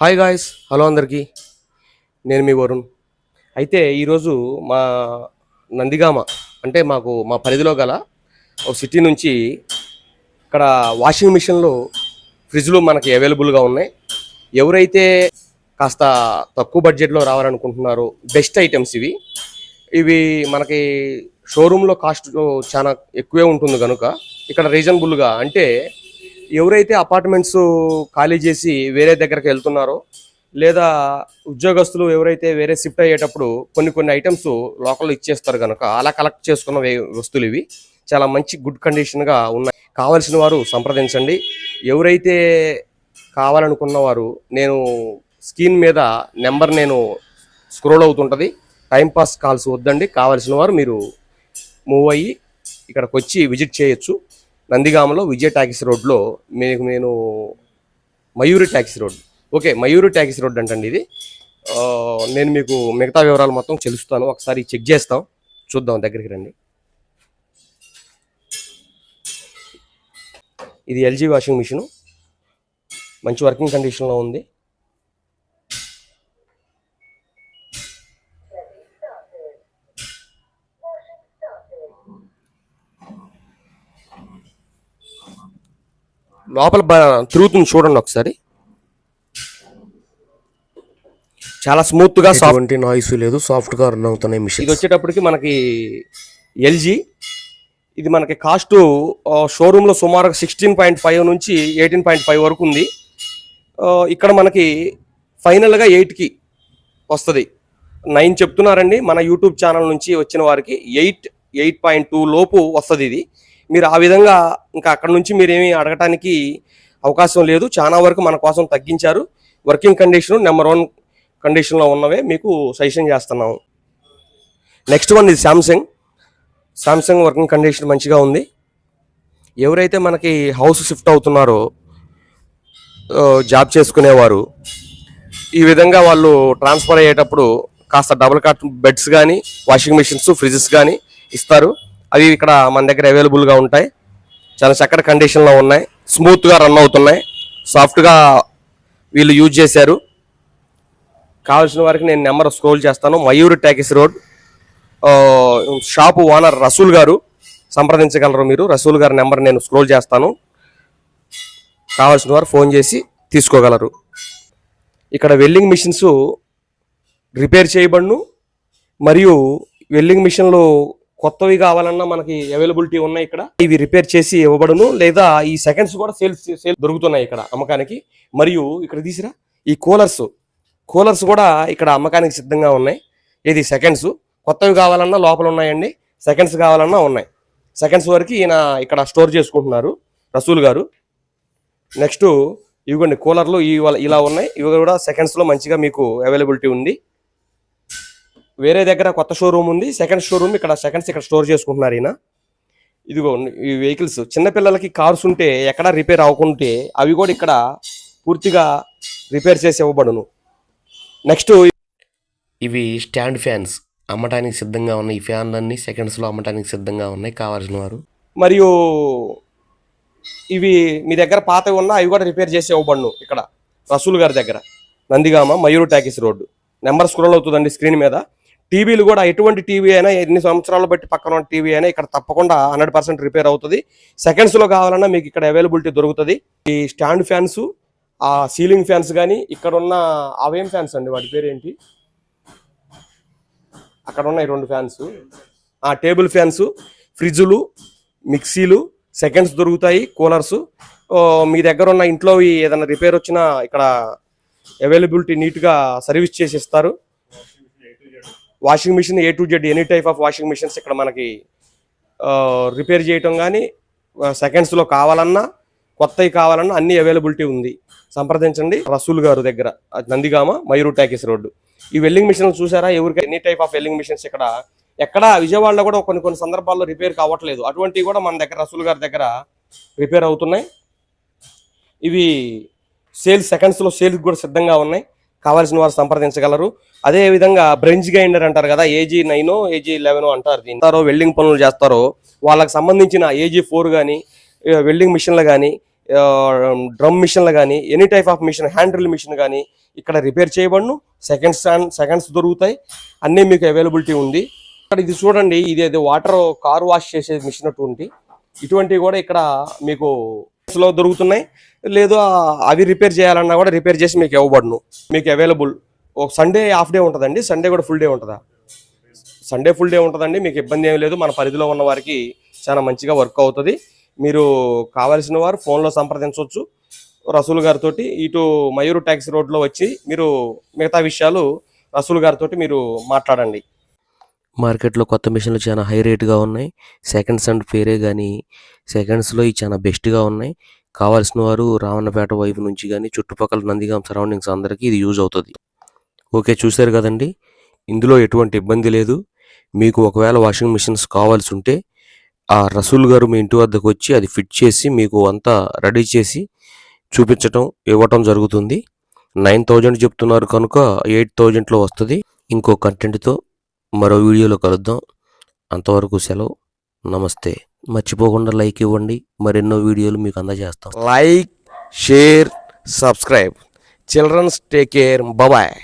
Hi guys hello అందరికీ. నేను మీ వరుణ్. అయితే ఈరోజు మా నందిగామ అంటే మాకు మా పరిధిలో గల ఒక సిటీ నుంచి ఇక్కడ వాషింగ్ మిషన్లు ఫ్రిడ్జ్లు మనకి అవైలబుల్గా ఉన్నాయి. ఎవరైతే కాస్త తక్కువ బడ్జెట్లో రావాలనుకుంటున్నారో బెస్ట్ ఐటమ్స్ ఇవి. ఇవి మనకి షోరూంలో కాస్ట్ చాలా ఎక్కువే ఉంటుంది కనుక ఇక్కడ రీజనబుల్గా అంటే ఎవరైతే అపార్ట్మెంట్స్ ఖాళీ చేసి వేరే దగ్గరికి వెళ్తున్నారో లేదా ఉద్యోగస్తులు ఎవరైతే వేరే షిఫ్ట్ అయ్యేటప్పుడు కొన్ని కొన్ని ఐటమ్స్ లోకల్లో ఇచ్చేస్తారు కనుక అలా కలెక్ట్ చేసుకున్న వే- వస్తువులు ఇవి చాలా మంచి గుడ్ కండిషన్గా ఉన్నాయి. కావలసిన వారు సంప్రదించండి. ఎవరైతే కావాలనుకున్న వారు నేను స్క్రీన్ మీద నెంబర్ నేను స్క్రోల్ అవుతుంటుంది. టైంపాస్ కాల్స్ వద్దండి. కావాల్సిన వారు మీరు మూవ్ అయ్యి ఇక్కడికి వచ్చి విజిట్ చేయొచ్చు. నందిగామలో విజయ ట్యాక్సీ రోడ్లో మీకు నేను Mayuri taxi road. Okay Mayuri taxi road అంటండి ఇది. నేను మీకు మిగతా వివరాలు మొత్తం తెలుస్తాను. ఒకసారి చెక్ చేస్తాం. చూద్దాం దగ్గరికి రండి. ఇది ఎల్జీ వాషింగ్ మిషన్. మంచి వర్కింగ్ కండిషన్లో ఉంది. లోపల తిరుగుతుంది చూడండి ఒకసారి. చాలా స్మూత్గా సాఫ్ట్ నాయిస్ లేదు సాఫ్ట్గా రన్ అవుతున్నాయి మిషన్ ఇది వచ్చేటప్పటికి మనకి ఎల్జీ. ఇది మనకి కాస్ట్ షోరూంలో సుమారు సిక్స్టీన్ పాయింట్ ఫైవ్ నుంచి ఎయిటీన్ పాయింట్ ఫైవ్ వరకు ఉంది. ఇక్కడ మనకి ఫైనల్గా ఎయిట్కి వస్తుంది. నైన్ చెప్తున్నారండి. మన యూట్యూబ్ ఛానల్ నుంచి వచ్చిన వారికి ఎయిట్ ఎయిట్ పాయింట్ టూ లోపు వస్తుంది ఇది. మీరు ఆ విధంగా ఇంకా అక్కడ నుంచి మీరేమీ అడగటానికి అవకాశం లేదు. చాలా వరకు మన కోసం తగ్గించారు. వర్కింగ్ కండిషన్ నెంబర్ వన్ కండిషన్లో ఉన్నవే మీకు సజెషన్ చేస్తున్నాము. నెక్స్ట్ వన్ ఇది శాంసంగ్. శాంసంగ్ వర్కింగ్ కండిషన్ మంచిగా ఉంది. ఎవరైతే మనకి హౌస్ షిఫ్ట్ అవుతున్నారో జాబ్ చేసుకునేవారు ఈ విధంగా వాళ్ళు ట్రాన్స్ఫర్ అయ్యేటప్పుడు కాస్త డబుల్ కాట్ బెడ్స్ కానీ వాషింగ్ మిషన్స్ ఫ్రిడ్జెస్ కానీ ఇస్తారు. అవి ఇక్కడ మన దగ్గర అవైలబుల్గా ఉంటాయి. చాలా చక్కటి కండిషన్లో ఉన్నాయి. స్మూత్గా రన్ అవుతున్నాయి. సాఫ్ట్గా వీళ్ళు యూజ్ చేశారు. కావాల్సిన వారికి నేను నెంబర్ స్క్రోల్ చేస్తాను. Mayur talkies road. Shop owner Rasool గారు సంప్రదించగలరు మీరు. రసూల్ గారి నెంబర్ నేను స్క్రోల్ చేస్తాను. కావాల్సిన వారు ఫోన్ చేసి తీసుకోగలరు. ఇక్కడ వెల్డింగ్ మిషన్స్ రిపేర్ చేయబడును. మరియు వెల్డింగ్ మిషన్లు కొత్తవి కావాలన్నా మనకి అవైలబిలిటీ ఉన్నాయి ఇక్కడ. ఇవి రిపేర్ చేసి ఇవ్వబడును. లేదా ఈ సెకండ్స్ కూడా సేల్స్ సేల్ దొరుకుతున్నాయి ఇక్కడ అమ్మకానికి. మరియు ఇక్కడ తీసిరా ఈ కూలర్స్ కూలర్స్ కూడా ఇక్కడ అమ్మకానికి సిద్ధంగా ఉన్నాయి. ఇది సెకండ్స్ కొత్తవి కావాలన్నా లోపల ఉన్నాయండి. సెకండ్స్ కావాలన్నా ఉన్నాయి. సెకండ్స్ వరకు ఈయన ఇక్కడ స్టోర్ చేసుకుంటున్నారు రసూల్ గారు. నెక్స్ట్ ఇవిగోండి కూలర్లు ఇవి ఇలా ఉన్నాయి. ఇవి కూడా సెకండ్స్లో మంచిగా మీకు అవైలబిలిటీ ఉంది. వేరే దగ్గర కొత్త షోరూమ్ ఉంది. సెకండ్ షోరూమ్ ఇక్కడ సెకండ్స్ ఇక్కడ స్టోర్ చేసుకుంటున్నారు ఈయన. ఇదిగో ఈ వెహికల్స్ చిన్నపిల్లలకి కార్స్ ఉంటే ఎక్కడ రిపేర్ అవ్వకుంటే అవి కూడా ఇక్కడ పూర్తిగా రిపేర్ చేసి ఇవ్వబడును. నెక్స్ట్ ఇవి స్టాండ్ ఫ్యాన్స్ అమ్మటానికి సిద్ధంగా ఉన్నాయి. ఈ ఫ్యాన్లన్నీ సెకండ్స్లో అమ్మటానికి సిద్ధంగా ఉన్నాయి. కావాల్సిన వారు. మరియు ఇవి మీ దగ్గర పాతవి ఉన్నా అవి కూడా రిపేర్ చేసి ఇవ్వబడును ఇక్కడ. రసూల్ గారి దగ్గర. Nandigama Mayur talkies road. Number scroll అవుతుందండి స్క్రీన్ మీద. టీవీలు కూడా ఎటువంటి టీవీ అయినా ఎన్ని సంవత్సరాలు బట్టి పక్కన ఉన్న టీవీ అయినా ఇక్కడ తప్పకుండా హండ్రెడ్ పర్సెంట్ రిపేర్ అవుతుంది. సెకండ్స్లో కావాలన్నా మీకు ఇక్కడ అవైలబిలిటీ దొరుకుతుంది. ఈ స్టాండ్ ఫ్యాన్స్ ఆ సీలింగ్ ఫ్యాన్స్ కానీ ఇక్కడ ఉన్న అవేం ఫ్యాన్స్ అండి? వాటి పేరు ఏంటి అక్కడ ఈ రెండు ఫ్యాన్స్. ఆ టేబుల్ ఫ్యాన్స్ ఫ్రిడ్జులు మిక్సీలు సెకండ్స్ దొరుకుతాయి కూలర్స్. మీ దగ్గర ఉన్న ఇంట్లో ఏదైనా రిపేర్ వచ్చినా ఇక్కడ అవైలబిలిటీ నీట్గా సర్వీస్ చేసి ఇస్తారు washing machine A to Z any type of washing machines ఇక్కడ మనకి రిపేర్ చేయటం కానీ సెకండ్స్లో కావాలన్నా కొత్తవి కావాలన్నా అన్ని అవైలబిలిటీ ఉంది. సంప్రదించండి. రసూల్ గారు దగ్గర నందిగామ మయూరు ట్యాకిస్ రోడ్డు. ఈ వెల్లింగ్ మిషన్ చూసారా? ఎవరికి any type of welding machines ఇక్కడ ఎక్కడ విజయవాడలో కూడా కొన్ని కొన్ని సందర్భాల్లో రిపేర్ కావట్లేదు. అటువంటివి కూడా మన దగ్గర రసూల్ గారి దగ్గర రిపేర్ అవుతున్నాయి. ఇవి సేల్ సెకండ్స్లో సేల్స్ కూడా సిద్ధంగా ఉన్నాయి. కావాల్సిన వారు సంప్రదించగలరు. అదే విధంగా బ్రెంచ్ గ్రైండర్ అంటారు కదా ఏజీ నైన్ ఏజీ లెవెన్ అంటారు దీని వెల్డింగ్ పనులు చేస్తారో వాళ్ళకి సంబంధించిన ఏజీ ఫోర్ కానీ వెల్డింగ్ మిషన్లు కానీ డ్రమ్ మిషన్లు కానీ any type of machine hand drill machine కానీ ఇక్కడ రిపేర్ చేయబడును. సెకండ్స్ అండ్ సెకండ్స్ దొరుకుతాయి. అన్నీ మీకు అవైలబిలిటీ ఉంది. ఇక్కడ ఇది చూడండి ఇది అది వాటర్ కార్ వాష్ చేసే మిషన్ అటువంటి. ఇటువంటివి కూడా ఇక్కడ మీకు లో దొరుకుతున్నాయి. లేదు అవి రిపేర్ చేయాలన్నా కూడా రిపేర్ చేసి మీకు ఇవ్వబడును. మీకు అవైలబుల్ ఒక సండే హాఫ్ డే ఉంటుందండి. సండే కూడా ఫుల్ డే ఉంటుందా? సండే ఫుల్ డే ఉంటుందండి. మీకు ఇబ్బంది ఏమి లేదు. మన పరిధిలో ఉన్న వారికి చాలా మంచిగా వర్క్ అవుతుంది. మీరు కావాల్సిన వారు ఫోన్లో సంప్రదించవచ్చు. రసూల్ గారితో ఇటు మయూరు ట్యాక్సీ రోడ్లో వచ్చి మీరు మిగతా విషయాలు రసూల్ గారితో మీరు మాట్లాడండి. మార్కెట్లో కొత్త మిషన్లు చాలా హై రేట్గా ఉన్నాయి. సెకండ్స్ అండ్ ఫేరే కానీ సెకండ్స్లో ఇవి చాలా బెస్ట్గా ఉన్నాయి. కావాల్సిన వారు రావణపేట వైపు నుంచి కానీ చుట్టుపక్కల నందిగాం సరౌండింగ్స్ అందరికీ ఇది యూజ్ అవుతుంది. ఓకే చూశారు కదండి? ఇందులో ఎటువంటి ఇబ్బంది లేదు. మీకు ఒకవేళ వాషింగ్ మిషన్స్ కావాల్సి ఉంటే ఆ రసూల్ గారు మీ ఇంటి వద్దకు వచ్చి అది ఫిట్ చేసి మీకు అంతా రెడీ చేసి చూపించటం ఇవ్వటం జరుగుతుంది. నైన్ థౌజండ్ చెప్తున్నారు కనుక ఎయిట్ థౌజండ్లో వస్తుంది. ఇంకో కంటెంట్తో మరో వీడియోలో కలుద్దాం. అంతవరకు సెలవు. నమస్తే. మర్చిపోకుండా లైక్ ఇవ్వండి. మరెన్నో వీడియోలు మీకు అందజేస్తాం. Like share subscribe. Childrens take care. Bye